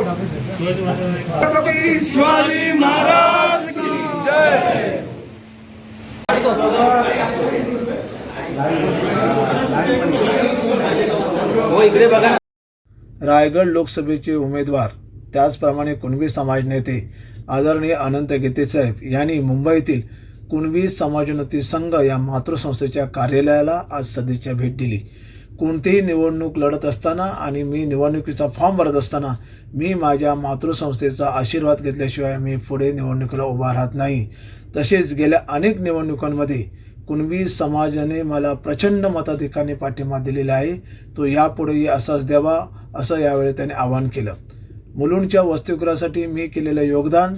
छत्रपती शिवाजी महाराज रायगड लोकसभेचे उमेदवार त्याचप्रमाणे कुणबी समाज नेते आदरणीय अनंत गीतेसाहेब यांनी मुंबईतील कुणबी समाजोन्नती संघ या मातृसंस्थेच्या कार्यालयाला आज सदिच्छा भेट दिली. कोणतीही निवडणूक लढत असताना आणि मी निवडणुकीचा फॉर्म भरत असताना मी माझ्या मातृसंस्थेचा आशीर्वाद घेतल्याशिवाय मी पुढे निवडणुकीला उभा राहत नाही. तसेच गेल्या अनेक निवडणुकांमध्ये कुणबी समाजाने मला प्रचंड मताधिकाने पाठिंबा दिलेला आहे. तो यापुढेही असाच द्यावा असं यावेळी त्याने आवाहन केलं. मुलुंडच्या वसतिगृहासाठी मी केलेलं योगदान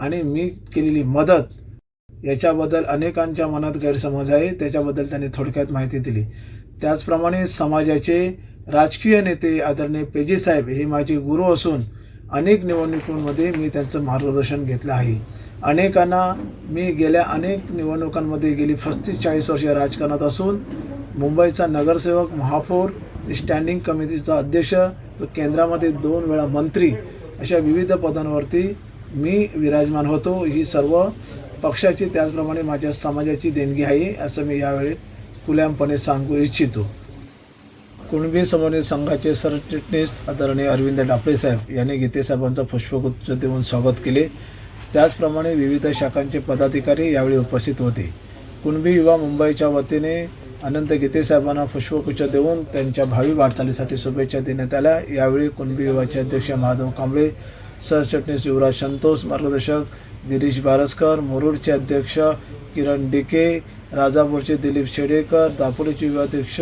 आणि मी केलेली मदत याच्याबद्दल अनेकांच्या मनात गैरसमज आहे. त्याच्याबद्दल त्यांनी थोडक्यात माहिती दिली. त्याचप्रमाणे समाजाचे राजकीय नेते आदरणीय पेजी साहेब हे माझे गुरु असून अनेक निवडणुकांमध्ये मी त्यांचं मार्गदर्शन घेतलं आहे. अनेकांना मी गेल्या अनेक निवडणुकांमध्ये गेली पस्तीस चाळीस वर्षे राजकारणात असून मुंबईचा नगरसेवक महापौर स्टँडिंग कमिटीचा अध्यक्ष तो केंद्रामध्ये दोन वेळा मंत्री अशा विविध पदांवरती मी विराजमान होतो. ही सर्व पक्षाची त्याचप्रमाणे माझ्या समाजाची देणगी आहे असं मी यावेळी खुल्यामपणे सांगू इच्छितो. कुणबी समन्वय संघाचे सरचिटणीस आदरणीय अरविंद डापळे साहेब यांनी गीतेसाहेबांचं पुष्पगुच्छ देऊन स्वागत केले. त्याचप्रमाणे विविध शाखांचे पदाधिकारी यावेळी उपस्थित होते. कुणबी युवा मुंबईच्या वतीने अनंत गीतेसाहेबांना पुष्पगुच्छ देऊन त्यांच्या भावी वाटचालीसाठी शुभेच्छा देण्यात आल्या. यावेळी कुणबी युवाचे अध्यक्ष महादेव कांबळे सरचिटणीस युवराज संतोष मार्गदर्शक गिरीश बारसकर मुरुडचे अध्यक्ष किरण डिके राजापूरचे दिलीप शेडेकर दापोलीचे युवाध्यक्ष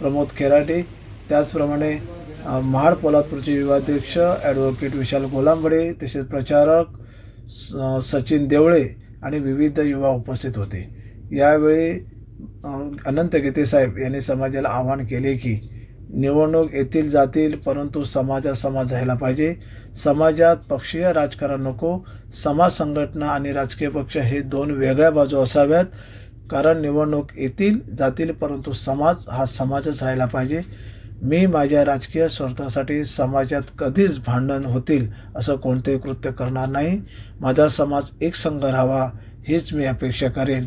प्रमोद खेराटे त्याचप्रमाणे महाड पोलादपूरचे युवाध्यक्ष ॲडव्होकेट विशाल गोलांबडे तसेच प्रचारक स- सचिन देवळे आणि विविध युवा उपस्थित होते. यावेळी अनंत गीतेसाहेब यांनी समाजाला आवाहन केले की निवडणूक येतील जातील परंतु समाजात समाज राहायला पाहिजे. समाजात पक्षीय राजकारण नको समाज संघटना आणि राजकीय पक्ष हे दोन वेगळ्या बाजू असाव्यात. कारण निवडणूक येतील जातील परंतु समाज हा समाजच राहिला पाहिजे. मी माझ्या राजकीय स्वार्थासाठी समाजात कधीच भांडण होतील असं कोणतेही कृत्य करणार नाही. माझा समाज एक संघ राहावा हीच मी अपेक्षा करेन.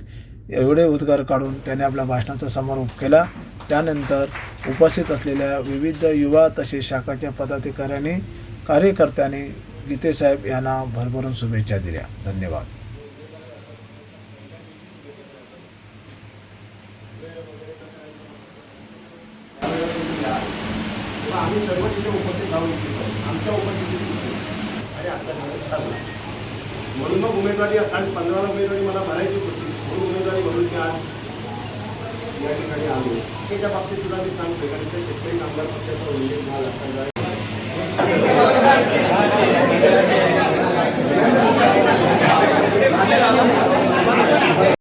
एवढे उद्गार काढून त्याने आपल्या भाषणाचा समारोप केला. त्यानंतर उपस्थित असलेल्या विविध युवा तसेच शाखाच्या पदाधिकाऱ्यांनी कार्यकर्त्यांनी गीतेसाहेब यांना भरभरून शुभेच्छा दिल्या. धन्यवाद. किंवा आम्ही सर्व तिथे उपस्थित राहू इच्छितो आमच्या उपस्थितीत आणि आता झालं ठरलं. म्हणून मग उमेदवारी आणि पंधराला उमेदवारी मला भरायची होती. म्हणून उमेदवारी भरून मी आज या ठिकाणी आलो त्याच्या बाबतीत सुद्धा मी सांगतो कारण त्या शेतकरी कामगार पक्षाचा उल्लेख झाला